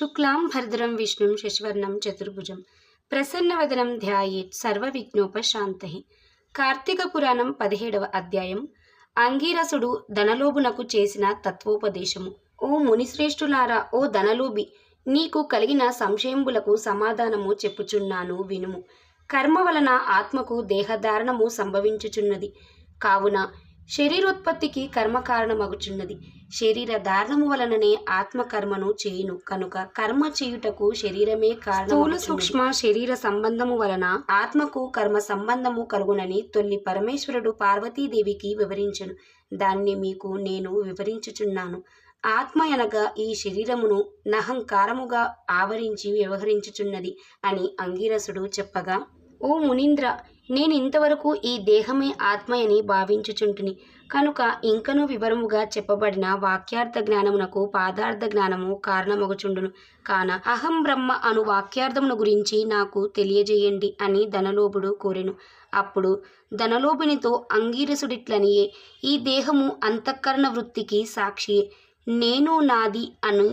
శుక్లాం భరద్రం విష్ణుం శశివర్ణం చతుర్భుజం. ప్రసన్నవదనం ధ్యాయేత్ సర్వవిఘ్నోపశాంతై. కార్తీక పురాణం పదిహేడవ అధ్యాయం. అంగీరసుడు ధనలోభునకు చేసిన తత్వోపదేశము. ఓ మునిశ్రేష్ఠులారా ఓ ధనలోభి నీకు కలిగిన సంశయంబులకు సమాధానము చెప్పుచున్నాను వినుము. కర్మ వలన ఆత్మకు దేహధారణము సంభవించుచున్నది. కావున శరీరోత్పత్తికి కర్మ కారణమగుచున్నది శరీర ధారణము వలననే ఆత్మ కర్మను చేయును. కనుక కర్మ చేయుటకు శరీరమే కారణం స్థూల సూక్ష్మ శరీర సంబంధము వలన ఆత్మకు కర్మ సంబంధము కలుగునని తొల్లి పరమేశ్వరుడు పార్వతీదేవికి వివరించను. దాన్ని మీకు నేను వివరించుచున్నాను. ఆత్మ అనగా ఈ శరీరమును నహంకారముగా ఆవరించి వ్యవహరించుచున్నది అని అంగీరసుడు చెప్పగా ఓ మునీంద్ర నేను ఇంతవరకు ఈ దేహమే ఆత్మయని భావించుచుంటుని. కనుక ఇంకనూ వివరముగా చెప్పబడిన వాక్యార్థ జ్ఞానమునకు పాదార్థ జ్ఞానము కారణమగుచుండును. కాన అహం బ్రహ్మ అను వాక్యార్థమును గురించి నాకు తెలియజేయండి అని ధనలోభుడు కోరెను. అప్పుడు ధనలోభునితో అంగీరసుడిట్లనియే ఈ దేహము అంతఃకరణ వృత్తికి సాక్షియే. నేను నాది అని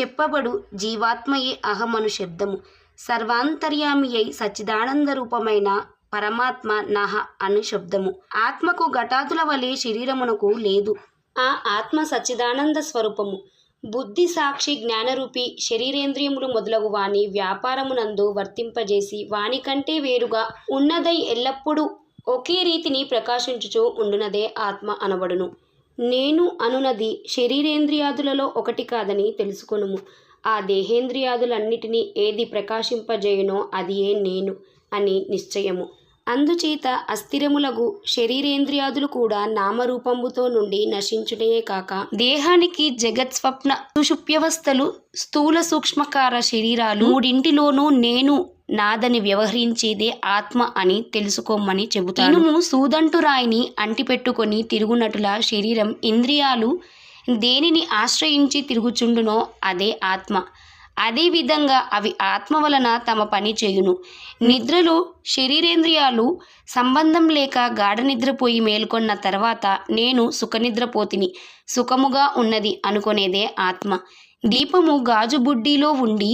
చెప్పబడు జీవాత్మయే అహమను శబ్దము. సర్వాంతర్యామి అయి సచ్చిదానంద రూపమైన పరమాత్మ నహ అని శబ్దము. ఆత్మకు ఘటాతుల వలె శరీరమునకు లేదు. ఆ ఆత్మ సచ్చిదానంద స్వరూపము. బుద్ధి సాక్షి జ్ఞానరూపి శరీరేంద్రియములు మొదలగు వాని వ్యాపారమునందు వర్తింపజేసి వాని కంటే వేరుగా ఉన్నదై ఎల్లప్పుడూ ఒకే రీతిని ప్రకాశించుచూ ఉండునదే ఆత్మ అనబడును. నేను అనునది శరీరేంద్రియాదులలో ఒకటి కాదని తెలుసుకొనుము. ఆ దేహేంద్రియాదులన్నిటినీ ఏది ప్రకాశింపజేయునో అది ఏ నేను అని నిశ్చయము. అందుచేత అస్థిరములగు శరీరేంద్రియాదులు కూడా నామరూపంబుతో నుండి నశించుటయే కాక దేహానికి జగత్ స్వప్న సుషుప్యవస్థలు స్థూల సూక్ష్మకార శరీరాలు మూడింటిలోనూ నేను నాదని వ్యవహరించేదే ఆత్మ అని తెలుసుకోమని చెబుతాను. ఇనుము సూదంటు రాయిని అంటిపెట్టుకొని తిరుగునటుల శరీరం ఇంద్రియాలు దేనిని ఆశ్రయించి తిరుగుచుండునో అదే ఆత్మ. అదేవిధంగా అవి ఆత్మ వలన తమ పని చేయును. నిద్రలో శరీరేంద్రియాలు సంబంధం లేక గాఢ నిద్రపోయి మేల్కొన్న తర్వాత నేను సుఖనిద్రపోతిని. సుఖముగా ఉన్నది అనుకునేదే ఆత్మ. దీపము గాజు బుడ్డిలో ఉండి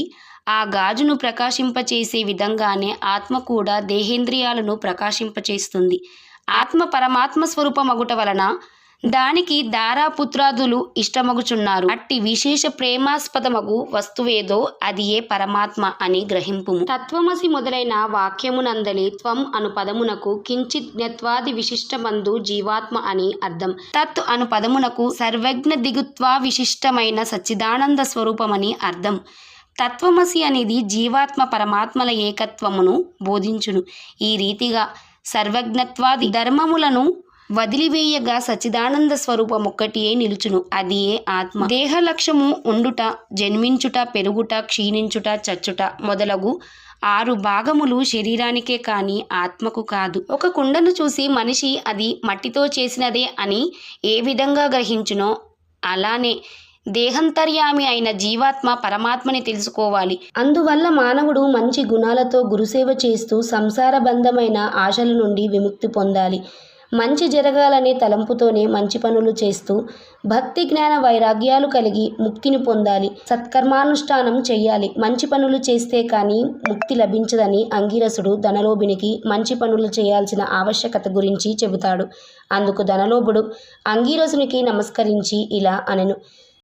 ఆ గాజును ప్రకాశింపచేసే విధంగానే ఆత్మ కూడా దేహేంద్రియాలను ప్రకాశింపచేస్తుంది. ఆత్మ పరమాత్మ స్వరూపమగుట వలన దానికి దారాపుత్రాదులు ఇష్టమగుచున్నారు. అట్టి విశేష ప్రేమాస్పదమగు వస్తువేదో అది ఏ పరమాత్మ అని గ్రహింపు తత్వమసి మొదలైన వాక్యమునందలి త్వం అను పదమునకు కించిత్ జ్ఞత్వాది విశిష్టమందు జీవాత్మ అని అర్థం. తత్ అను పదమునకు సర్వజ్ఞ దిగుత్వా విశిష్టమైన సచ్చిదానంద స్వరూపమని అర్థం. తత్వమసి అనేది జీవాత్మ పరమాత్మల ఏకత్వమును బోధించును. ఈ రీతిగా సర్వజ్ఞత్వాది ధర్మములను వదిలివేయగా సచిదానంద స్వరూపం ఒక్కటియే నిలుచును. అది ఏ ఆత్మ? దేహ లక్ష్యము ఉండుట జన్మించుట పెరుగుట క్షీణించుట చచ్చుట మొదలగు ఆరు భాగములు శరీరానికే కాని ఆత్మకు కాదు. ఒక కుండను చూసి మనిషి అది మట్టితో చేసినదే అని ఏ విధంగా గ్రహించునో అలానే దేహంతర్యామి అయిన జీవాత్మ పరమాత్మని తెలుసుకోవాలి. అందువల్ల మానవుడు మంచి గుణాలతో గురుసేవ చేస్తూ సంసార బంధమైన ఆశల నుండి విముక్తి పొందాలి. మంచి జరగాలనే తలంపుతోనే మంచి పనులు చేస్తూ భక్తి జ్ఞాన వైరాగ్యాలు కలిగి ముక్తిని పొందాలి. సత్కర్మానుష్ఠానం చేయాలి. మంచి పనులు చేస్తే కానీ ముక్తి లభించదని అంగిరసుడు ధనలోభినికి మంచి పనులు చేయాల్సిన ఆవశ్యకత గురించి చెబుతాడు. అందుకు ధనలోభుడు అంగీరసునికి నమస్కరించి ఇలా అనెను.